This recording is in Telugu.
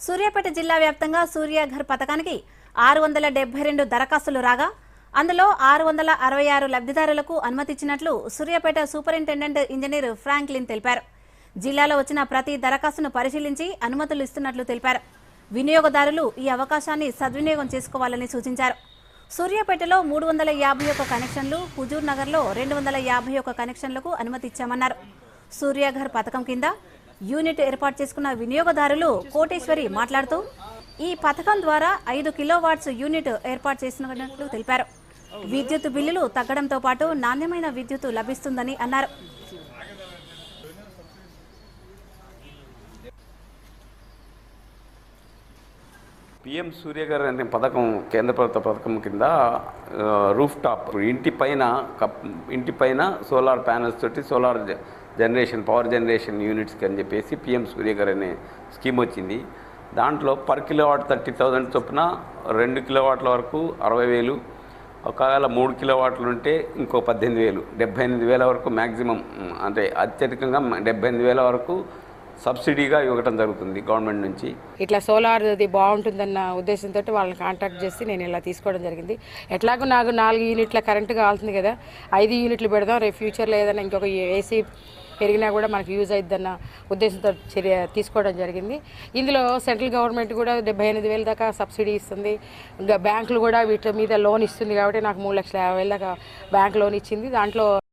సూర్యాపేట జిల్లా వ్యాప్తంగా సూర్యఘర్ పథకానికి ఆరు వందల డెబ్బై రెండు దరఖాస్తులు రాగా అందులో ఆరు వందల అరవై ఆరు లబ్ధిదారులకు అనుమతిచ్చినట్లు సూర్యాపేట సూపరింటెండెంట్ ఇంజనీర్ ఫ్రాంక్లిన్ తెలిపారు. జిల్లాలో వచ్చిన ప్రతి దరఖాస్తును పరిశీలించి అనుమతులు ఇస్తున్నట్లు తెలిపారు. వినియోగదారులు ఈ అవకాశాన్ని సద్వినియోగం చేసుకోవాలని సూచించారు. సూర్యాపేటలో మూడు వందల యాభై ఒక్క కనెక్షన్లు హుజూర్ నగర్లో రెండు వందల యాభై ఒక్క కనెక్షన్లకు అనుమతి ఇచ్చామన్నారు సూర్యఘర్ పథకం కింద యూనిట్ ఏర్పాటు చేసుకున్న వినియోగదారులు కోటేశ్వరి మాట్లాడుతూ ఈ పథకం ద్వారా ఐదు కిలోవాట్స్ యూనిట్ ఏర్పాటు చేసినట్లు తెలిపారు. విద్యుత్ బిల్లులు తగ్గడంతో పాటు నాణ్యమైన విద్యుత్ లభిస్తుందని అన్నారు. పిఎం సూర్య గారు అనే పథకం కేంద్ర ప్రభుత్వ పథకం కింద రూఫ్ టాప్ ఇంటి పైన ఇంటి పైన సోలార్ ప్యానల్స్ తోటి సోలార్ జనరేషన్ పవర్ జనరేషన్ యూనిట్స్కి అని చెప్పేసి పిఎం సూర్యగర్ అనే స్కీమ్ వచ్చింది. దాంట్లో పర్ కిలోవాట్ థర్టీ థౌజండ్ చొప్పున రెండు కిలోవాట్ల వరకు అరవై వేలు ఒకవేళ మూడు కిలోవాట్లు ఉంటే ఇంకో పద్దెనిమిది వేలు డెబ్బై ఎనిమిది వేల వరకు మ్యాక్సిమం అంటే అత్యధికంగా డెబ్బై ఎనిమిది వేల వరకు సబ్సిడీగా ఇవ్వడం జరుగుతుంది గవర్నమెంట్ నుంచి. ఇట్లా సోలార్ అది బాగుంటుందన్న ఉద్దేశంతో వాళ్ళని కాంటాక్ట్ చేసి నేను ఇలా తీసుకోవడం జరిగింది. ఎట్లాగో నాకు నాలుగు యూనిట్ల కరెంటు కావాల్సింది కదా. ఐదు యూనిట్లు పెడదాం రేపు ఫ్యూచర్లో ఏదైనా ఇంకొక ఏసీ పెరిగినా కూడా మనకు యూజ్ అవుతుందన్న ఉద్దేశంతో చర్య తీసుకోవడం జరిగింది. ఇందులో సెంట్రల్ గవర్నమెంట్ కూడా డెబ్బై ఎనిమిది వేల దాకా సబ్సిడీ ఇస్తుంది. ఇంకా బ్యాంకులు కూడా వీటి మీద లోన్ ఇస్తుంది కాబట్టి నాకు మూడు లక్షల యాభై వేల దాకా బ్యాంక్ లోన్ ఇచ్చింది. దాంట్లో